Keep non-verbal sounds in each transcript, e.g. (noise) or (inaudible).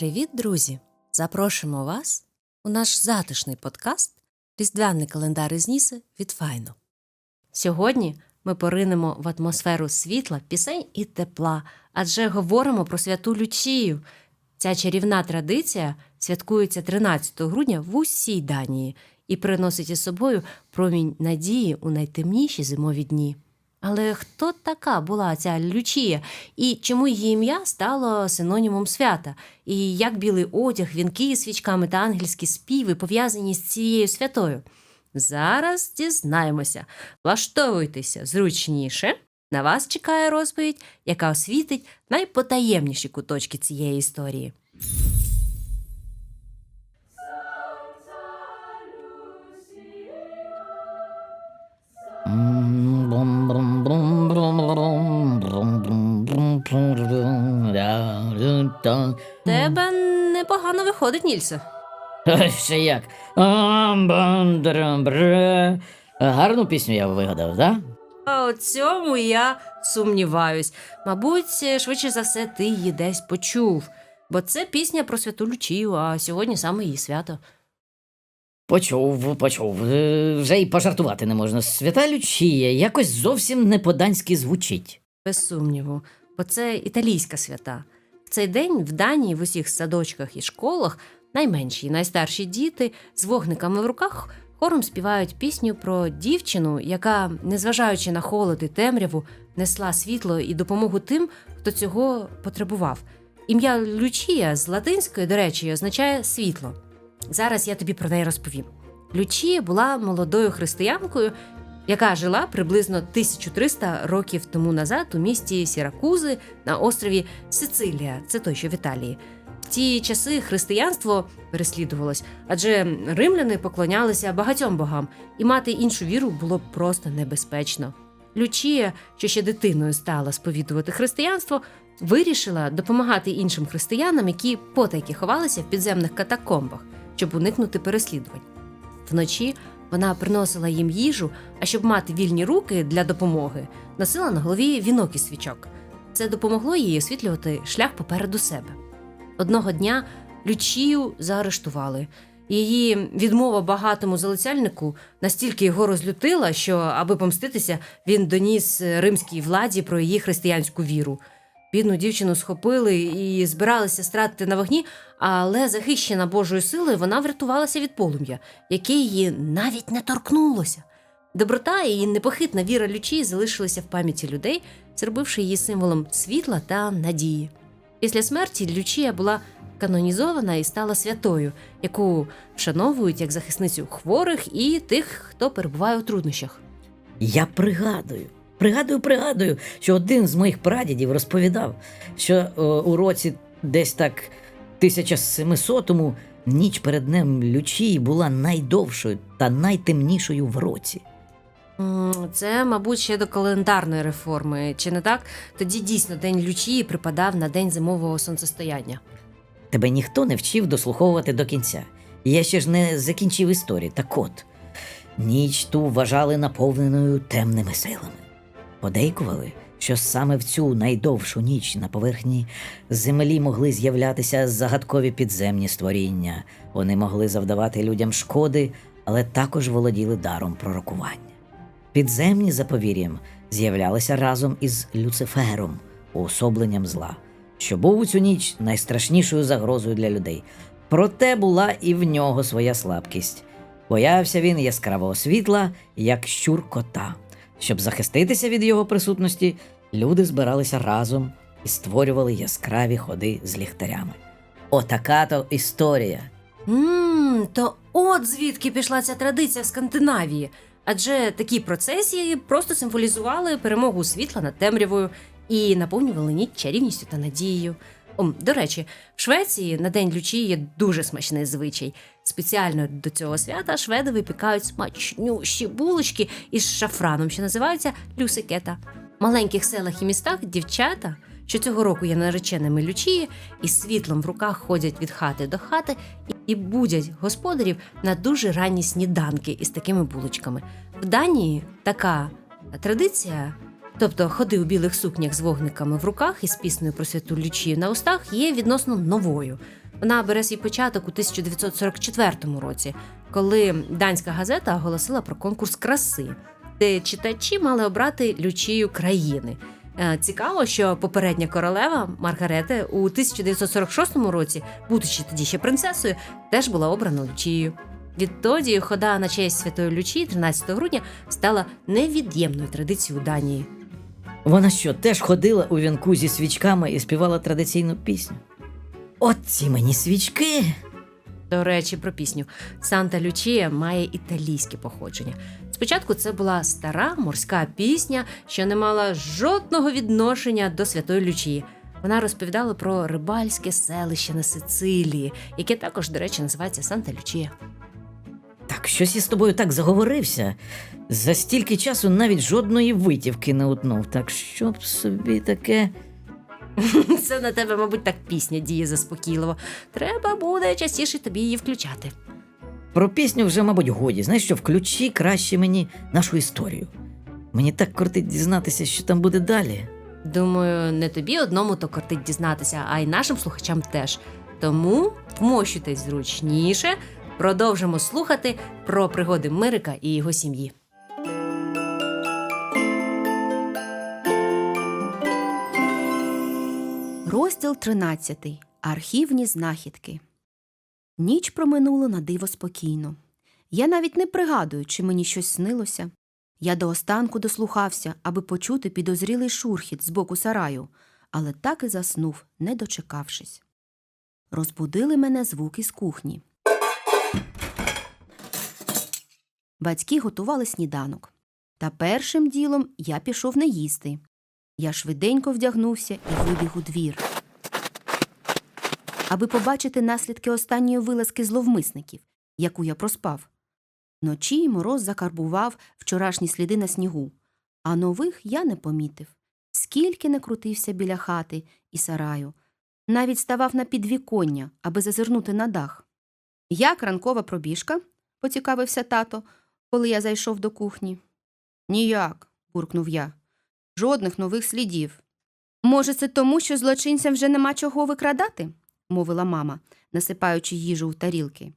Привіт, друзі! Запрошуємо вас у наш затишний подкаст Різдвяний календар із Ніси від Файно. Сьогодні ми поринемо в атмосферу світла, пісень і тепла, адже говоримо про святу Лючію. Ця чарівна традиція святкується 13 грудня в усій Данії і приносить із собою промінь надії у найтемніші зимові дні. Але хто така була ця Лючія, і чому її ім'я стало синонімом свята? І як білий одяг, вінки з свічками та ангельські співи пов'язані з цією святою? Зараз дізнаємося. Влаштовуйтеся зручніше. На вас чекає розповідь, яка освітить найпотаємніші куточки цієї історії. Тебе виходить, Нільсе. Ще як. Гарну пісню я вигадав, да? А у цьому я сумніваюсь. Мабуть, швидше за все, ти її десь почув, бо це пісня про святу Лючію, а сьогодні саме її свято. Почув, почув. Е, Вже й пожартувати не можна. Свята Лючія якось зовсім не по-данськи звучить. Без сумніву, бо це італійська свята. Цей день в Данії в усіх садочках і школах найменші і найстарші діти з вогниками в руках хором співають пісню про дівчину, яка, незважаючи на холод і темряву, несла світло і допомогу тим, хто цього потребував. Ім'я Лючія з латинської, до речі, означає світло. Зараз я тобі про неї розповім. Лючія була молодою християнкою, яка жила приблизно 1300 років тому назад у місті Сіракузи на острові Сицилія, це той, що в Італії. В ті часи християнство переслідувалось, адже римляни поклонялися багатьом богам, і мати іншу віру було просто небезпечно. Лючія, що ще дитиною стала сповідувати християнство, вирішила допомагати іншим християнам, які потайки ховалися в підземних катакомбах, щоб уникнути переслідувань. Вночі вона приносила їм їжу, а щоб мати вільні руки для допомоги, носила на голові вінок із свічок. Це допомогло їй освітлювати шлях попереду себе. Одного дня Лючію заарештували. Її відмова багатому залицяльнику настільки його розлютила, що, аби помститися, він доніс римській владі про її християнську віру. Бідну дівчину схопили і збиралися стратити на вогні, але захищена Божою силою вона врятувалася від полум'я, яке її навіть не торкнулося. Доброта і непохитна віра Лючії залишилися в пам'яті людей, зробивши її символом світла та надії. Після смерті Лючія була канонізована і стала святою, яку вшановують як захисницю хворих і тих, хто перебуває у труднощах. Я пригадую, пригадую, пригадую, що один з моїх прадідів розповідав, що е, у році десь так 1700-му ніч перед днем Лючії була найдовшою та найтемнішою в році. Це, мабуть, ще до календарної реформи, чи не так? Тоді дійсно день Лючії припадав на день зимового сонцестояння. Тебе ніхто не вчив дослуховувати до кінця. Я ще ж не закінчив історію. Так от, ніч ту вважали наповненою темними силами. Подейкували, що саме в цю найдовшу ніч на поверхні землі могли з'являтися загадкові підземні створіння. Вони могли завдавати людям шкоди, але також володіли даром пророкування. Підземні за повір'ям з'являлися разом із Люцифером, уособленням зла, що був у цю ніч найстрашнішою загрозою для людей. Проте була і в нього своя слабкість. Боявся він яскравого світла, як щур кота. Щоб захиститися від його присутності, люди збиралися разом і створювали яскраві ходи з ліхтарями. Отака то історія. Ммм, то от звідки пішла ця традиція в Скандинавії. Адже такі процесії просто символізували перемогу світла над темрявою і наповнювали ніч чарівністю та надією. О, до речі, в Швеції на день Лючії є дуже смачний звичай. Спеціально до цього свята шведи випікають смачнющі булочки із шафраном, що називаються люсикета. В маленьких селах і містах дівчата, що цього року є нареченими Лючії, із світлом в руках ходять від хати до хати і будять господарів на дуже ранні сніданки із такими булочками. В Данії така традиція, тобто ходи у білих сукнях з вогниками в руках і з піснею про святу Лючію на устах, є відносно новою. Вона бере свій початок у 1944 році, коли данська газета оголосила про конкурс краси, де читачі мали обрати лючію країни. Е, Цікаво, що попередня королева Маргарета у 1946 році, будучи тоді ще принцесою, теж була обрана лючією. Відтоді хода на честь святої Лючії 13 грудня стала невід'ємною традицією Данії. Вона що, теж ходила у вінку зі свічками і співала традиційну пісню? От ці мені свічки. До речі, про пісню Санта Лючія має італійське походження. Спочатку це була стара морська пісня, що не мала жодного відношення до святої Лючії. Вона розповідала про рибальське селище на Сицилії, яке також, до речі, називається Санта Лючія. Так, щось із тобою так заговорився. За стільки часу навіть жодної витівки не утнув. Так що б собі таке. (laughs) Це на тебе, мабуть, так пісня діє заспокійливо. Треба буде частіше тобі її включати. Про пісню вже, мабуть, годі. Знаєш що, включи краще мені нашу історію. Мені так кортить дізнатися, що там буде далі. Думаю, не тобі одному то кортить дізнатися, а й нашим слухачам теж. Тому вмощуйтесь зручніше, продовжимо слухати про пригоди Мирика і його сім'ї. Розділ 13. Архівні знахідки. Ніч проминула на диво спокійно. Я навіть не пригадую, чи мені щось снилося. Я до останку дослухався, аби почути підозрілий шурхіт з боку сараю, але так і заснув, не дочекавшись. Розбудили мене звуки з кухні. Батьки готували сніданок. Та першим ділом я пішов не їсти. Я швиденько вдягнувся і вибіг у двір. Аби побачити наслідки останньої вилазки зловмисників, яку я проспав. Вночі мороз закарбував вчорашні сліди на снігу, а нових я не помітив. Скільки не крутився біля хати і сараю, навіть ставав на підвіконня, аби зазирнути на дах. Як ранкова пробіжка? поцікавився тато, коли я зайшов до кухні. Ніяк, буркнув я. Жодних нових слідів. Може, це тому, що злочинцям вже нема чого викрадати? мовила мама, насипаючи їжу в тарілки.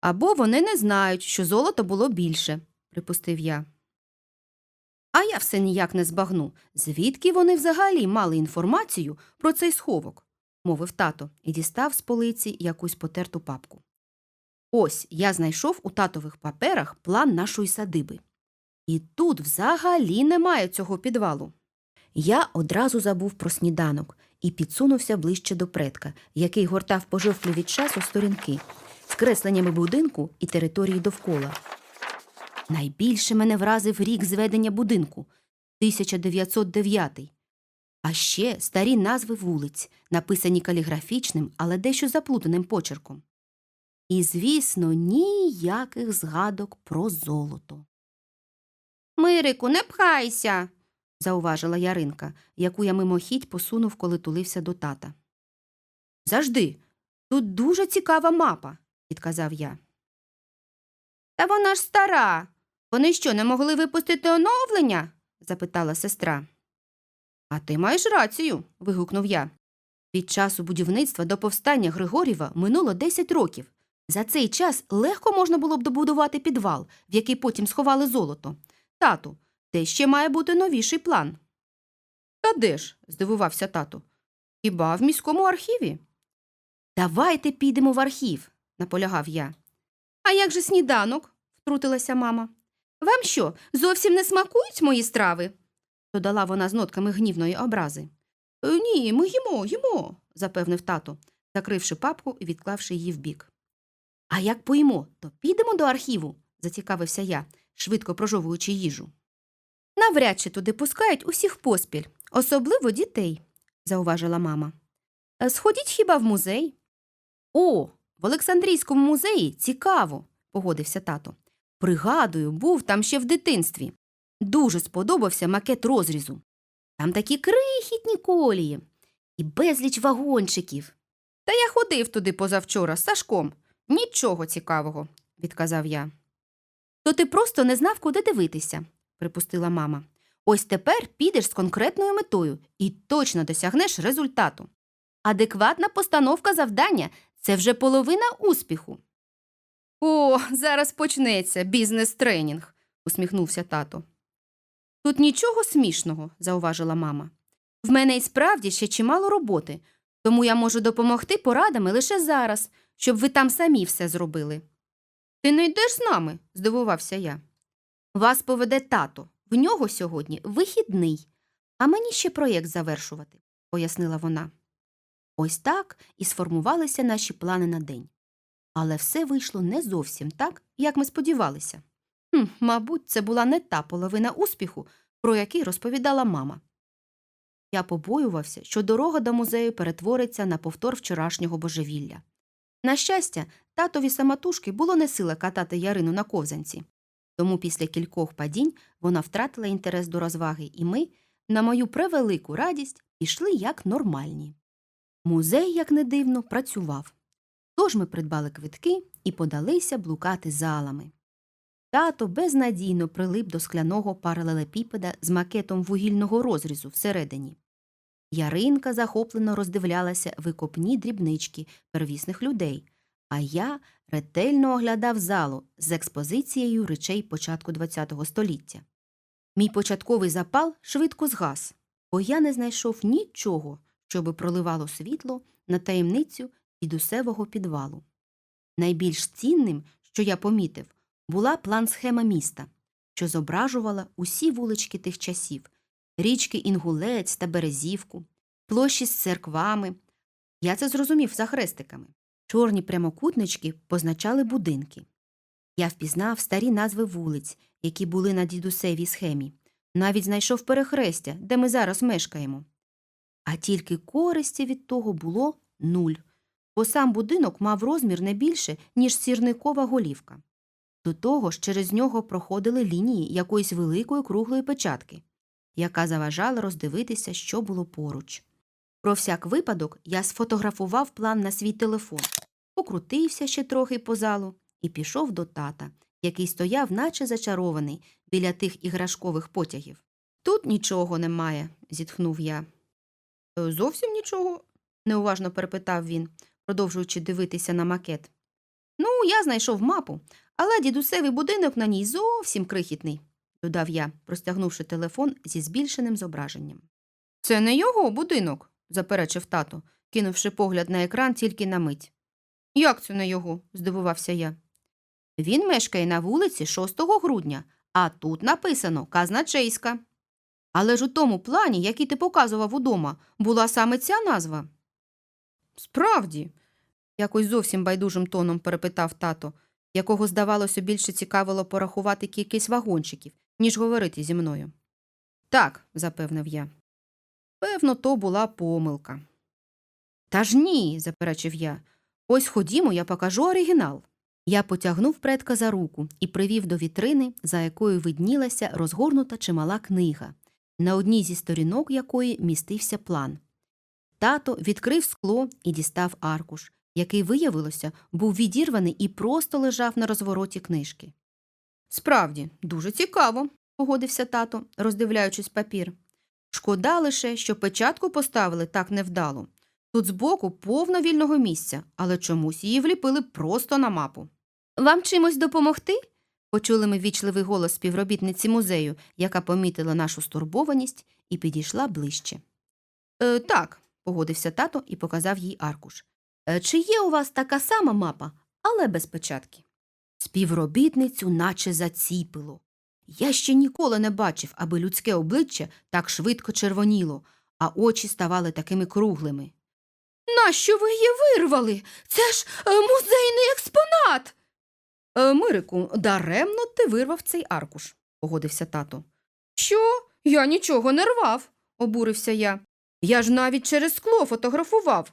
Або вони не знають, що золото було більше, припустив я. А я все ніяк не збагну, звідки вони взагалі мали інформацію про цей сховок, мовив тато і дістав з полиці якусь потерту папку. Ось я знайшов у татових паперах план нашої садиби. І тут взагалі немає цього підвалу. Я одразу забув про сніданок і підсунувся ближче до предка, який гортав пожовклі від часу сторінки з кресленнями будинку і території довкола. Найбільше мене вразив рік зведення будинку 1909. А ще старі назви вулиць, написані каліграфічним, але дещо заплутаним почерком. І, звісно, ніяких згадок про золото. Мирику, не пхайся, зауважила Яринка, яку я мимохідь посунув, коли тулився до тата. Завжди, тут дуже цікава мапа, відказав я. Та вона ж стара. Вони що, не могли випустити оновлення? запитала сестра. А ти маєш рацію. вигукнув я. Від часу будівництва до повстання Григорєва минуло 10 років. За цей час легко можна було б добудувати підвал, в який потім сховали золото. Тату, де ще має бути новіший план. Та де ж? здивувався тато. Хіба в міському архіві? Давайте підемо в архів, наполягав я. А як же сніданок? втрутилася мама. Вам що, зовсім не смакують мої страви? додала вона з нотками гнівної образи. «Е, Ні, ми їмо, їмо, запевнив тато, закривши папку і відклавши її вбік. А як поїмо, то підемо до архіву, зацікавився я, швидко прожовуючи їжу. Навряд чи туди пускають усіх поспіль, особливо дітей, зауважила мама. «Е, Сходіть хіба в музей? О, в Олександрійському музеї цікаво, погодився тато. Пригадую, був там ще в дитинстві. Дуже сподобався макет розрізу. Там такі крихітні колії і безліч вагончиків. Та я ходив туди позавчора з Сашком. Нічого цікавого, відказав я. То ти просто не знав, куди дивитися, припустила мама. Ось тепер підеш з конкретною метою і точно досягнеш результату. Адекватна постановка завдання це вже половина успіху. О, зараз почнеться бізнес-тренінг, усміхнувся тато. Тут нічого смішного, зауважила мама. В мене і справді ще чимало роботи, тому я можу допомогти порадами лише зараз, щоб ви там самі все зробили. Ти не йдеш з нами? здивувався я. Вас поведе тато. В нього сьогодні вихідний, а мені ще проєкт завершувати, пояснила вона. Ось так і сформувалися наші плани на день. Але все вийшло не зовсім так, як ми сподівалися. Хм, мабуть, це була не та половина успіху, про який розповідала мама. Я побоювався, що дорога до музею перетвориться на повтор вчорашнього божевілля. На щастя, татові самотужки було не сила катати Ярину на ковзанці. Тому після кількох падінь вона втратила інтерес до розваги, і ми, на мою превелику радість, пішли як нормальні. Музей, як не дивно, працював. Тож ми придбали квитки і подалися блукати залами. Тато безнадійно прилип до скляного паралелепіпеда з макетом вугільного розрізу всередині. Яринка захоплено роздивлялася викопні дрібнички первісних людей, а я ретельно оглядав залу з експозицією речей початку ХХ століття. Мій початковий запал швидко згас, бо я не знайшов нічого, щоби проливало світло на таємницю дідусевого підвалу. Найбільш цінним, що я помітив, була план-схема міста, що зображувала усі вулички тих часів річки Інгулець та Березівку, площі з церквами. Я це зрозумів за хрестиками. Чорні прямокутнички позначали будинки. Я впізнав старі назви вулиць, які були на дідусевій схемі, навіть знайшов перехрестя, де ми зараз мешкаємо. А тільки користі від того було нуль, бо сам будинок мав розмір не більше, ніж сірникова голівка. До того ж, через нього проходили лінії якоїсь великої круглої печатки, яка заважала роздивитися, що було поруч. Про всяк випадок я сфотографував план на свій телефон, покрутився ще трохи по залу і пішов до тата, який стояв, наче зачарований, біля тих іграшкових потягів. Тут нічого немає, зітхнув я. «Е, Зовсім нічого? неуважно перепитав він, продовжуючи дивитися на макет. Ну, я знайшов мапу, але дідусевий будинок на ній зовсім крихітний, додав я, простягнувши телефон зі збільшеним зображенням. Це не його будинок, заперечив тато, кинувши погляд на екран тільки на мить. Як це не його? здивувався я. Він мешкає на вулиці 6 грудня, а тут написано Казначейська. Але ж у тому плані, який ти показував удома, була саме ця назва. Справді, якось зовсім байдужим тоном перепитав тато, якого, здавалося, більше цікавило порахувати кількість вагончиків, ніж говорити зі мною. Так, запевнив я. Певно, то була помилка. Та ж ні, заперечив я. Ось ходімо, я покажу оригінал. Я потягнув предка за руку і привів до вітрини, за якою виднілася розгорнута чимала книга, на одній зі сторінок якої містився план. Тато відкрив скло і дістав аркуш, який, виявилося, був відірваний і просто лежав на розвороті книжки. Справді, дуже цікаво, погодився тато, роздивляючись папір. Шкода лише, що печатку поставили так невдало. Тут збоку повно вільного місця, але чомусь її вліпили просто на мапу. Вам чимось допомогти? почули ми вічливий голос співробітниці музею, яка помітила нашу стурбованість і підійшла ближче. Е, так, погодився тато і показав їй аркуш. Е, чи є у вас така сама мапа, але без печатки? Співробітницю наче заціпило. Я ще ніколи не бачив, аби людське обличчя так швидко червоніло, а очі ставали такими круглими. Нащо ви її вирвали? Це ж е, музейний експонат. Е, Мирику, даремно ти вирвав цей аркуш, погодився тато. Що? Я нічого не рвав, обурився я. Я ж навіть через скло фотографував.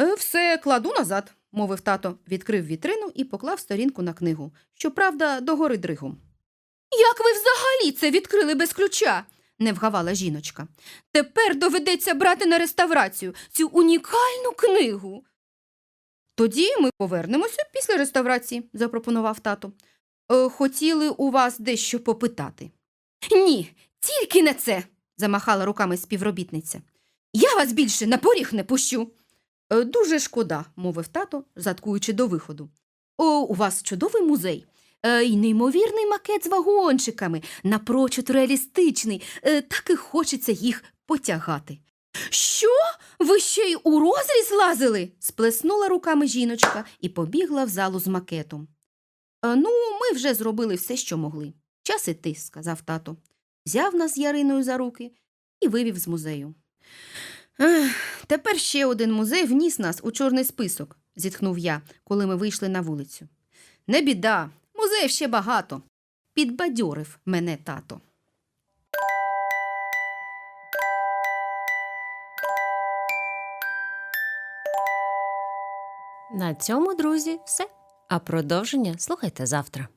«Е, Все кладу назад, мовив тато, відкрив вітрину і поклав сторінку на книгу, щоправда, догори дригом. Як ви взагалі це відкрили без ключа? не вгавала жіночка. Тепер доведеться брати на реставрацію цю унікальну книгу. Тоді ми повернемося після реставрації, запропонував тато. «Е, Хотіли у вас дещо попитати. Ні, тільки не це, замахала руками співробітниця. Я вас більше на поріг не пущу. «Е, Дуже шкода, мовив тато, заткуючи до виходу. О, у вас чудовий музей. Е, І неймовірний макет з вагончиками, напрочуд реалістичний, Е, так і хочеться їх потягати. Що? Ви ще й у розріз лазили? сплеснула руками жіночка і побігла в залу з макетом. «Е, Ну, ми вже зробили все, що могли. Час іти, сказав тато. Взяв нас з Яриною за руки і вивів з музею. Тепер ще один музей вніс нас у чорний список, зітхнув я, коли ми вийшли на вулицю. Не біда, музеїв ще багато. Підбадьорив мене тато. На цьому, друзі, все. А продовження слухайте завтра.